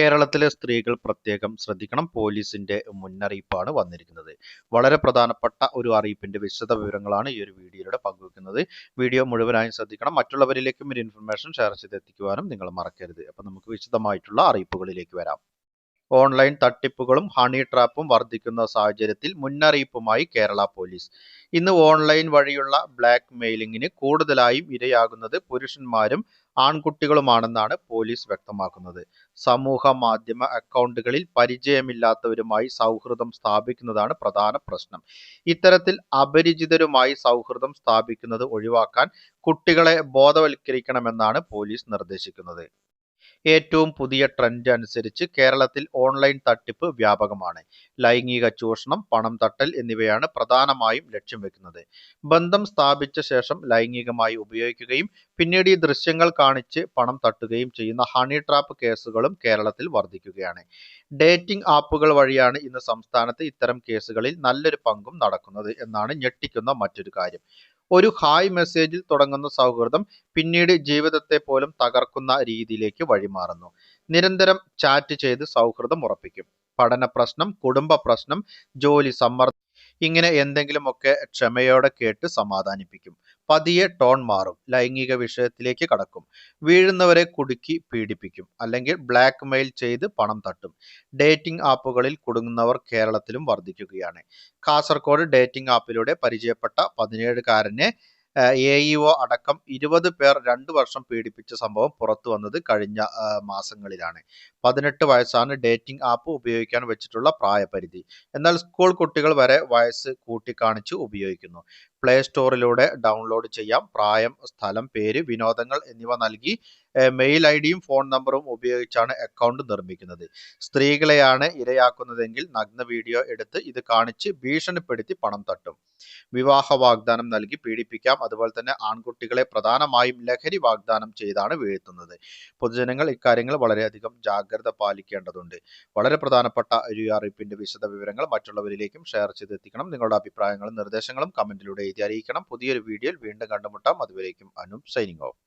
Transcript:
കേരളത്തിലെ സ്ത്രീകൾ പ്രത്യേകം ശ്രദ്ധിക്കണം. പോലീസിന്റെ മുന്നറിയിപ്പാണ് വന്നിരിക്കുന്നത്. വളരെ പ്രധാനപ്പെട്ട ഒരു അറിയിപ്പിന്റെ വിശദ വിവരങ്ങളാണ് ഈ ഒരു വീഡിയോയിലൂടെ പങ്കുവെക്കുന്നത്. വീഡിയോ മുഴുവനായും ശ്രദ്ധിക്കണം. മറ്റുള്ളവരിലേക്കും ഒരു ഇൻഫർമേഷൻ ഷെയർ ചെയ്തെത്തിക്കുവാനും നിങ്ങൾ മറക്കരുത്. അപ്പം നമുക്ക് വിശദമായിട്ടുള്ള അറിയിപ്പുകളിലേക്ക് വരാം. ഓൺലൈൻ തട്ടിപ്പുകളും ഹണി ട്രാപ്പും വർദ്ധിക്കുന്ന സാഹചര്യത്തിൽ മുന്നറിയിപ്പുമായി കേരള പോലീസ്. ഇന്ന് ഓൺലൈൻ വഴിയുള്ള ബ്ലാക്ക് മെയിലിംഗിന് കൂടുതലായും ഇരയാകുന്നത് പുരുഷന്മാരും ആൺകുട്ടികളുമാണെന്നാണ് പോലീസ് വ്യക്തമാക്കുന്നത്. സമൂഹ മാധ്യമ അക്കൗണ്ടുകളിൽ പരിചയമില്ലാത്തവരുമായി സൗഹൃദം സ്ഥാപിക്കുന്നതാണ് പ്രധാന പ്രശ്നം. ഇത്തരത്തിൽ അപരിചിതരുമായി സൗഹൃദം സ്ഥാപിക്കുന്നത് ഒഴിവാക്കാൻ കുട്ടികളെ ബോധവൽക്കരിക്കണമെന്നാണ് പോലീസ് നിർദ്ദേശിക്കുന്നത്. ഏറ്റവും പുതിയ ട്രെൻഡ് അനുസരിച്ച് കേരളത്തിൽ ഓൺലൈൻ തട്ടിപ്പ് വ്യാപകമാണ്. ലൈംഗിക ചൂഷണം പണം തട്ടൽ എന്നിവയാണ് പ്രധാനമായും ലക്ഷ്യം വെക്കുന്നത്. ബന്ധം സ്ഥാപിച്ച ശേഷം ലൈംഗികമായി ഉപയോഗിക്കുകയും പിന്നീട് ഈ ദൃശ്യങ്ങൾ കാണിച്ച് പണം തട്ടുകയും ചെയ്യുന്ന ഹണി ട്രാപ്പ് കേസുകളും കേരളത്തിൽ വർദ്ധിക്കുകയാണ്. ഡേറ്റിംഗ് ആപ്പുകൾ വഴിയാണ് ഇന്ന് സംസ്ഥാനത്ത് ഇത്തരം കേസുകളിൽ നല്ലൊരു പങ്കും നടക്കുന്നത് എന്നാണ് ഞെട്ടിക്കുന്ന മറ്റൊരു കാര്യം. ഒരു ഹായ് മെസ്സേജിൽ തുടങ്ങുന്ന സൗഹൃദം പിന്നീട് ജീവിതത്തെ പോലും തകർക്കുന്ന രീതിയിലേക്ക് വഴിമാറുന്നു. നിരന്തരം ചാറ്റ് ചെയ്ത് സൗഹൃദം ഉറപ്പിക്കും. പഠന പ്രശ്നം കുടുംബ പ്രശ്നം ജോലി സമ്മർദ്ദം ഇങ്ങനെ എന്തെങ്കിലുമൊക്കെ ക്ഷമയോടെ കേട്ട് സമാധാനിപ്പിക്കും. പതിയെ ടോൺ മാറും ലൈംഗിക വിഷയത്തിലേക്ക് കടക്കും. വീഴുന്നവരെ കുടുക്കി പീഡിപ്പിക്കും അല്ലെങ്കിൽ ബ്ലാക്ക് മെയിൽ ചെയ്ത് പണം തട്ടും. ഡേറ്റിംഗ് ആപ്പുകളിൽ കുടുങ്ങുന്നവർ കേരളത്തിലും വർദ്ധിക്കുകയാണ്. കാസർഗോഡ് ഡേറ്റിംഗ് ആപ്പിലൂടെ പരിചയപ്പെട്ട പതിനേഴുകാരനെ എ ഇ ഒ അടക്കം ഇരുപത് പേർ രണ്ടു വർഷം പീഡിപ്പിച്ച സംഭവം പുറത്തു വന്നത് കഴിഞ്ഞ മാസങ്ങളിലാണ്. പതിനെട്ട് വയസ്സാണ് ഡേറ്റിംഗ് ആപ്പ് ഉപയോഗിക്കാൻ വെച്ചിട്ടുള്ള പ്രായപരിധി. എന്നാൽ സ്കൂൾ കുട്ടികൾ വരെ വയസ്സ് കൂട്ടിക്കാണിച്ച് ഉപയോഗിക്കുന്നു. പ്ലേ സ്റ്റോറിലൂടെ ഡൗൺലോഡ് ചെയ്യാം. പ്രായം സ്ഥലം പേര് വിനോദങ്ങൾ എന്നിവ നൽകി മെയിൽ ഐ ഡിയും ഫോൺ നമ്പറും ഉപയോഗിച്ചാണ് അക്കൗണ്ട് നിർമ്മിക്കുന്നത്. സ്ത്രീകളെയാണ് ഇരയാക്കുന്നതെങ്കിൽ നഗ്ന വീഡിയോ എടുത്ത് ഇത് കാണിച്ച് ഭീഷണിപ്പെടുത്തി പണം തട്ടും. വിവാഹ വാഗ്ദാനം നൽകി പീഡിപ്പിക്കാം. അതുപോലെ തന്നെ ആൺകുട്ടികളെ പ്രധാനമായും ലഹരി വാഗ്ദാനം ചെയ്താണ് വീഴ്ത്തുന്നത്. പൊതുജനങ്ങൾ ഇക്കാര്യങ്ങൾ വളരെയധികം ജാഗ്രത പാലിക്കേണ്ടതുണ്ട്. വളരെ പ്രധാനപ്പെട്ട ഒരു അറിയിപ്പിന്റെ വിശദ വിവരങ്ങൾ മറ്റുള്ളവരിലേക്കും ഷെയർ ചെയ്തെത്തിക്കണം. നിങ്ങളുടെ അഭിപ്രായങ്ങളും നിർദ്ദേശങ്ങളും കമന്റിലൂടെ എഴുതി അറിയിക്കണം. പുതിയൊരു വീഡിയോയിൽ വീണ്ടും കണ്ടുമുട്ടാം. അതുവരേക്കും അനു സൈനിങ് ഓഫ്